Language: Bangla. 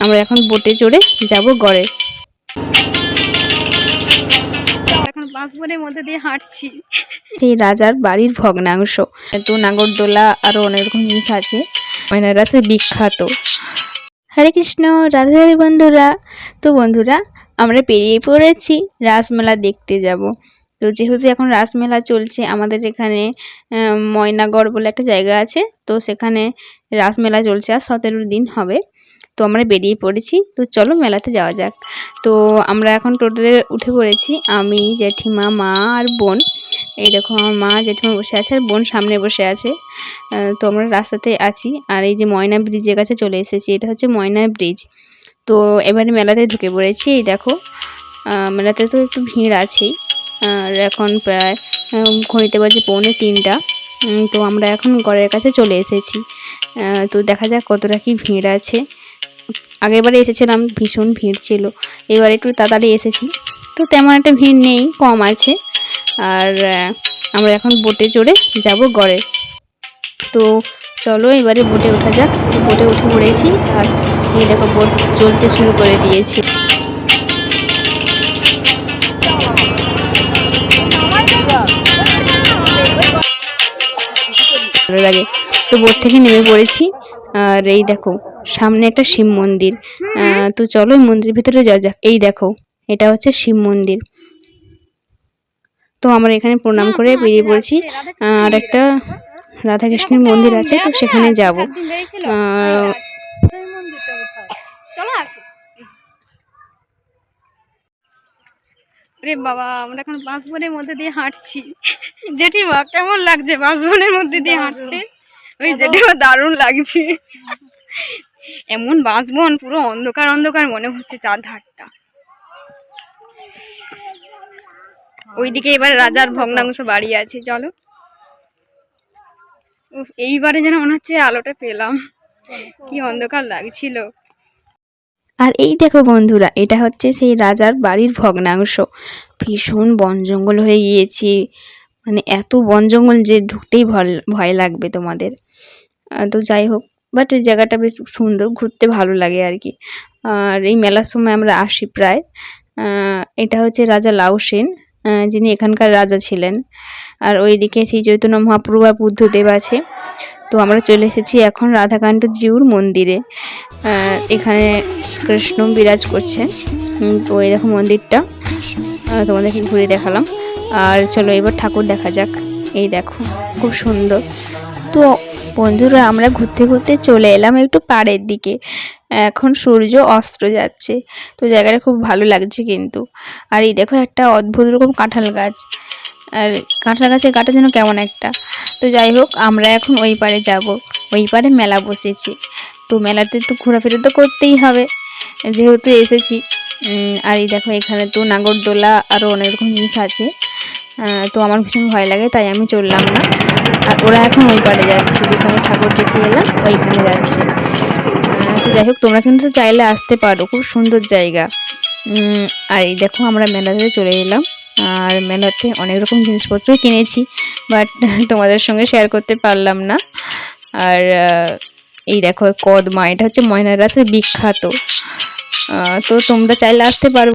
আমরা এখন বোটে চড়ে যাব গড়ে। এখন বাঁশবনের মধ্যে দিয়ে হাঁটছি। সেই রাজার বাড়ির ভগ্নাংশ। তো নাগরদোলা আরও অনেক রকম জিনিস আছে। ময়নার রাসে বিখ্যাত। হরে কৃষ্ণ রাধা রাধে বন্ধুরা। তো বন্ধুরা আমরা পেরিয়ে পড়েছি রাসমেলা দেখতে যাব। তো যেহেতু এখন রাসমেলা চলছে আমাদের এখানে ময়নাগড় বলে একটা জায়গা আছে। তো সেখানে রাসমেলা চলছে আর সতেরো দিন হবে। তো আমরা বেরিয়ে পড়েছি। তো চলো মেলাতে যাওয়া যাক। তো আমরা এখন টোটালে উঠে পড়েছি। আমি, জেঠিমা, মা আর বোন। এই দেখো, আমার মা, জেঠিমা বসে আছে আর বোন সামনে বসে আছে। তো আমরা রাস্তাতে আছি। আর এই যে ময়না ব্রিজের কাছে চলে এসেছি। এটা হচ্ছে ময়না ব্রিজ। তো এবারে মেলাতে ঢুকে পড়েছি। এই দেখো মেলাতে তো একটু ভিড় আছেই। আর এখন প্রায় ঘড়িতে বাজে পৌনে তিনটা। তো আমরা এখন ঘরের কাছে চলে এসেছি। তো দেখা যাক কতটা কি ভিড় আছে। আগেরবারে এসেছিলাম, ভীষণ ভিড় ছিল। এবার একটু তাড়াতাড়ি এসেছি। তো তেমন একটা ভিড় নেই, কম আছে। আর আমরা এখন বোটে চড়ে যাব গড়ে। তো চলো এবারে বোটে ওঠা যাক। বোটে উঠে পড়েছি আর এই দেখো বোট চলতে শুরু করে দিয়েছি। ভালো লাগে। তো বোট থেকে নেমে পড়েছি। আর এই দেখো সামনে একটা শিব মন্দির। আহ, তো চলো ওই মন্দিরের ভিতরে যাওয়া যাক। এই দেখো এটা হচ্ছে শিব মন্দির। তো আমরা এখানে প্রণাম করে বেরিয়ে পড়েছি। আর একটা রাধাকৃষ্ণের মন্দির আছে তো সেখানে যাব। রে বাবা আমরা এখন বাঁশবনের মধ্যে দিয়ে হাঁটছি। জেঠিমা কেমন লাগছে বাঁশবনের মধ্যে দিয়ে হাঁটতে? ওই জেঠিমা দারুণ লাগছে। এমন বাঁশবন পুরো অন্ধকার অন্ধকার মনে হচ্ছে চারধারটা। ওইদিকে এবার রাজার ভগ্নাংশ বাড়ি আছে, চলো। এইবারে যেন মনে হচ্ছে আলোটা পেলাম। কি অন্ধকার লাগছিল। আর এই দেখো বন্ধুরা, এটা হচ্ছে সেই রাজার বাড়ির ভগ্নাংশ। ভীষণ বন জঙ্গল হয়ে গিয়েছে। মানে এত বন জঙ্গল যে ঢুকতেই ভয় লাগবে তোমাদের। তো যাই হোক বাট এই জায়গাটা বেশ সুন্দর, ঘুরতে ভালো লাগে আর কি আর এই মেলার সময় আমরা আসি প্রায়। এটা হচ্ছে রাজা লাউ সেন যিনি এখানকার রাজা ছিলেন। আর ওইদিকে সেই চৈতন্য মহাপ্রভু আর বুদ্ধদেব আছে। তো আমরা চলে এসেছি এখন রাধাকান্ত জিউর মন্দিরে। এখানে কৃষ্ণ বিরাজ করছে। তো এই দেখো মন্দিরটা। তোমাদেরকে ঘুরে দেখালাম। আর চলো এবার ঠাকুর দেখা যাক। এই দেখো, খুব সুন্দর। তো বন্ধুরা, আমরা ঘুরতে ঘুরতে চলে এলাম একটু পাড়ের দিকে। এখন সূর্য অস্ত যাচ্ছে, তো জায়গাটা খুব ভালো লাগছে কিন্তু। আর এই দেখো একটা অদ্ভুত রকম কাঁঠাল গাছ। আর কাঁঠাল গাছের গাটা যেন কেমন একটা। তো যাই হোক, আমরা এখন ওই পারে যাব। ওই পারে মেলা বসেছি। তো মেলাতে তো ঘোরাফেরা তো করতেই হবে। যেহেতু এসেছি আর এই দেখো এখানে তো নাগরদোলা আরও অনেক রকম জিনিস আছে। তো আমার ভীষণ ভয় লাগে, তাই আমি চললাম না। আর ওরা এখন ওই পারে যাচ্ছে, যেখানে ঠাকুর দেখে এলাম ওইখানে যাচ্ছে। তো যাই হোক, তোমরা কিন্তু চাইলে আসতে পারো, খুব সুন্দর জায়গা। আর এই দেখো, আমরা মেলাতে চলে এলাম। আর মেলাতে অনেক রকম জিনিসপত্র কিনেছি, বাট তোমাদের সঙ্গে শেয়ার করতে পারলাম না। আর এই দেখো, কদমা, এটা হচ্ছে ময়নার বিখ্যাত। তো তোমরা চাইলে আসতে পারো।